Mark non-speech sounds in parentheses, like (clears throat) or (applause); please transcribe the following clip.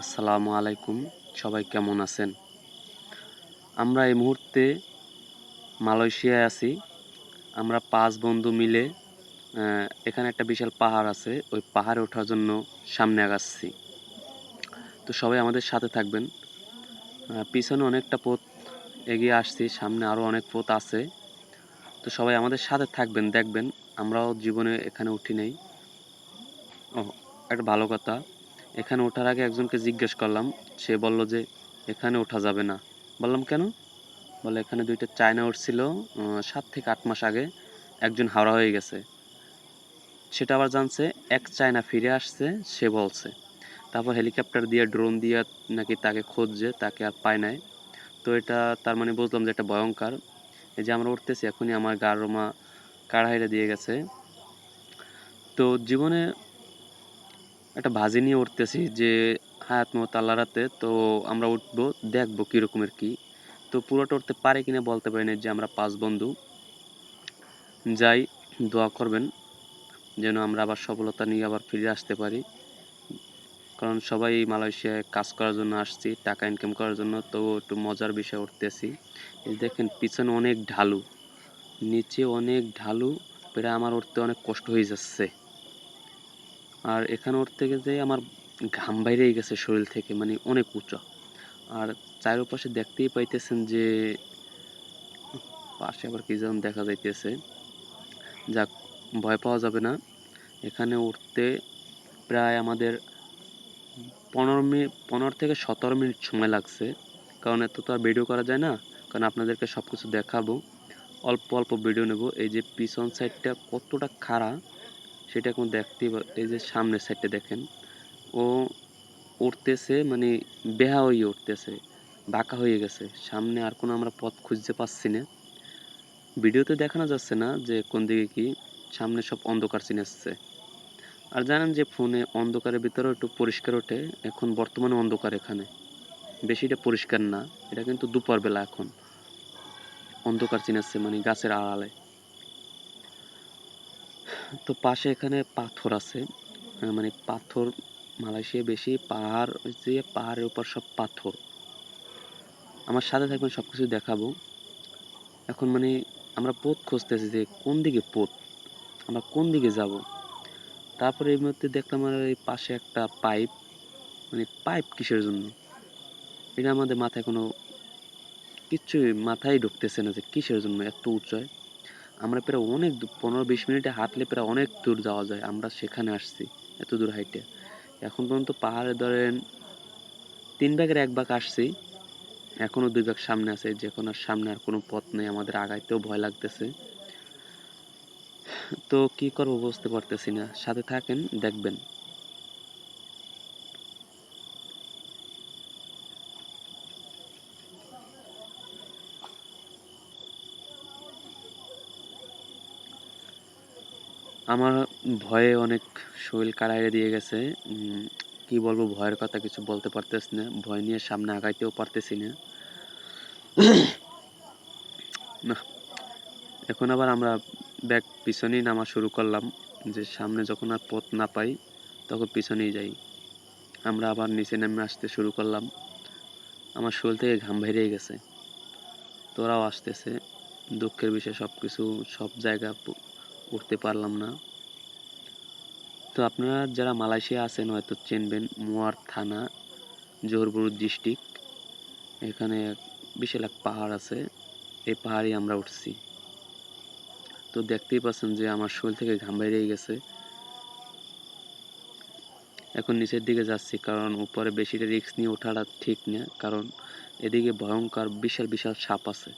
আসসালামু আলাইকুম, সবাই কেমন আছেন? আমরা এই মুহূর্তে মালয়েশিয়ায় আছি। আমরা পাঁচ বন্ধু মিলে এখানে একটা বিশাল পাহাড় আছে, ওই পাহাড়ে ওঠার জন্য সামনে আগাচ্ছি। তো সবাই আমাদের সাথে থাকবেন। পিছনে অনেকটা পথ এগিয়ে আসছি, সামনে আরও অনেক পথ আছে। তো সবাই আমাদের সাথে থাকবেন, দেখবেন। আমরাও জীবনে এখানে উঠি নেই। ও একটা ভালো কথা। এখানে ওঠার আগে একজনকে জিজ্ঞেস করলাম, সে বলল যে, এখানে ওঠা যাবে না। বললাম, কেন? বলে, এখানে দুইটা চায়না উঠছিল সাত থেকে আট মাস আগে, একজন হাওড়া হয়ে গেছে। সেটা আবার জানছে, এক চায়না ফিরে আসছে, সে বলছে। তারপর হেলিকপ্টার দিয়ে, ড্রোন দিয়ে নাকি তাকে খুঁজছে, তাকে আর পায় নাই। তো এটা তার মানে বুঝলাম যে এটা ভয়ঙ্কর। এই যে আমরা উঠতেছি, এখনই আমার গার রোমা কাড়াইটা দিয়ে গেছে। তো জীবনে একটা ভাজি নিয়ে উঠতেছি যে, হায়াত মত আল্লাহ রাতে তো আমরা উঠবো, দেখব কীরকমের কি। তো পুরোটা উঠতে পারে কিনা বলতে পারি না যে আমরা পাঁচ বন্ধু। যাই, দোয়া করবেন যেন আমরা আবার সফলতা নিয়ে আবার ফিরে আসতে পারি। কারণ সবাই মালয়েশিয়ায় কাজ করার জন্য আসছি, টাকা ইনকাম করার জন্য, তো একটু মজার বিষয় উঠতেছি। দেখেন, পিছনে অনেক ঢালু, নিচে অনেক ঢালু, প্রায় আমার উঠতে অনেক কষ্ট হয়ে যাচ্ছে। আর এখানে উঠতে গেলে আমার ঘাম বাইরেই গেছে শরীর থেকে মানে অনেক উঁচা। আর চারপাশে দেখতেই পাইতেছেন যে, পাশে আবার কি যেন দেখা যাইতেছে। যাক, ভয় পাওয়া যাবে না। এখানে উঠতে প্রায় আমাদের পনেরো মিনিট পনেরো থেকে সতেরো মিনিট সময় লাগছে। কারণ এত তো আর ভিডিও করা যায় না। কারণ আপনাদেরকে সব কিছু দেখাবো। অল্প অল্প ভিডিও নেব। এই যে পিছন সাইডটা কতটা খাড়া সেটা এখন দেখতে এই যে সামনের সাইডটা দেখেন, ও উঠতেছে মানে বেহা হয়ে উঠতেছে বাঁকা হয়ে গেছে। সামনে আর কোনো আমরা পথ খুঁজতে পাচ্ছি না। ভিডিওতে দেখানো যাচ্ছে না যে কোন দিকে কি, সামনে সব অন্ধকার চিনে আসছে। আর জানেন যে ফোনে অন্ধকারের ভিতরেও একটু পরিষ্কার ওঠে, এখন বর্তমানে অন্ধকার এখানে। বেশিটা পরিষ্কার না, এটা কিন্তু দুপুর বেলা এখন। অন্ধকার চিনাচ্ছে মানে গাছের আড়ালে। তো পাশে এখানে পাথর আছে। মানে পাথর মালয়েশিয়া বেশি, পাহাড় যে পাহাড়ের উপর সব পাথর। আমার সাথে থাকবেন সব কিছু দেখাবো। এখন মানে আমরা পথ খুঁজতেছি যে কোন দিকে পথ, আমরা কোন দিকে যাব। তারপরে এই মধ্যে দেখলাম আর এই পাশে একটা পাইপ মানে পাইপ কিসের জন্য? এটা আমাদের মাথায় কোনো কিচ্ছুই মাথায় ঢুকতেছে না যে কিসের জন্য এত উঁচায় আমরা প্রায় অনেক পনেরো বিশ মিনিটে হাঁটলে প্রায় অনেক দূর যাওয়া যায়, আমরা সেখানে আসছি, এত দূর হাইটে এখন পর্যন্ত পাহাড়ে ধরেন তিন ভাগের এক ভাগ আসছি এখনও দুই ভাগ সামনে আছে, যে আর সামনে আর কোনো পথ নেই, আমাদের আগাইতেও ভয় লাগতেছে। তো কি করব বুঝতে পারতেছি না, সাথে থাকেন, দেখবেন। আমার ভয়ে অনেক শরীর কাড়াইয়ে দিয়ে গেছে। কি বলব, ভয়ের কথা কিছু বলতে পারতেছি না। ভয় নিয়ে সামনে আগাইতেও পারতেছি না। (clears throat) না। এখন আবার আমরা ব্যাগ পিছনেই নামা শুরু করলাম যে সামনে যখন আর পথ না পাই, তখন পিছনেই যাই। আমরা আবার নিচে নেমে আসতে শুরু করলাম। আমার শরীর থেকে ঘাম বেরিয়ে গেছে। তোরাও আসতেছে। দুঃখের বিষয় সব কিছু সব জায়গা উঠতে পারলাম না। তো আপনারা যারা মালয়েশিয়া আছেন হয়তো চিনবেন মোয়ার থানা, জোহরপুর ডিস্ট্রিক্ট। এখানে বিশাল এক পাহাড় আছে। এই পাহাড়ে আমরা উঠছি। তো দেখতেই পাচ্ছেন যে আমার শরীর থেকে ঘাম বেরিয়ে গেছে। এখন নিচের দিকে যাচ্ছি কারণ উপরে বেশিটা রিস্ক নিয়ে ওঠাটা ঠিক না, কারণ এদিকে ভয়ঙ্কর বিশাল বিশাল সাপ আছে।